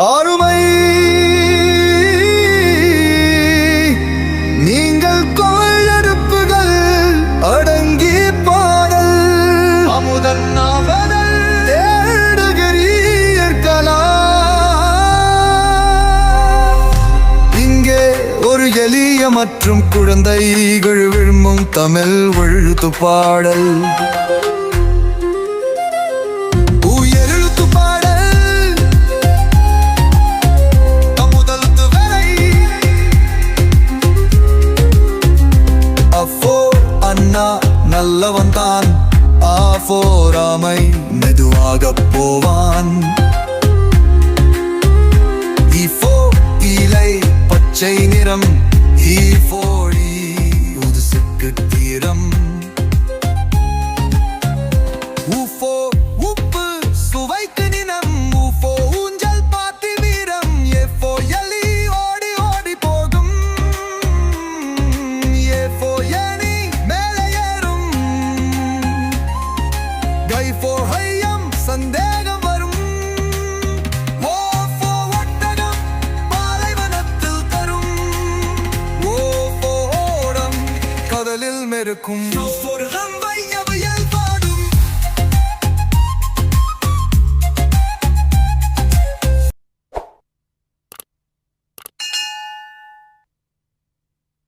ஆறுமை. நீங்கள் கொள்ளடுப்புகள் அடங்கி பாடல். அமுதன் நாவதல் தேடுகிறீர்களா? இங்கே ஒரு எளிய மற்றும் குழந்தைகள் விரும்பும் தமிழ் எழுத்து பாடல் சொல்ல வந்தான் ஆஃபோ ராமை மெதுவாக போவான். ஈஃபோ இலை பச்சை நிறம் ஈஃபோ ஐயம் சந்தேகம் வரும். ஒட்டகம் பாலைவனத்தில் தரும். ஓடம் கடலில் மெருக்கும்.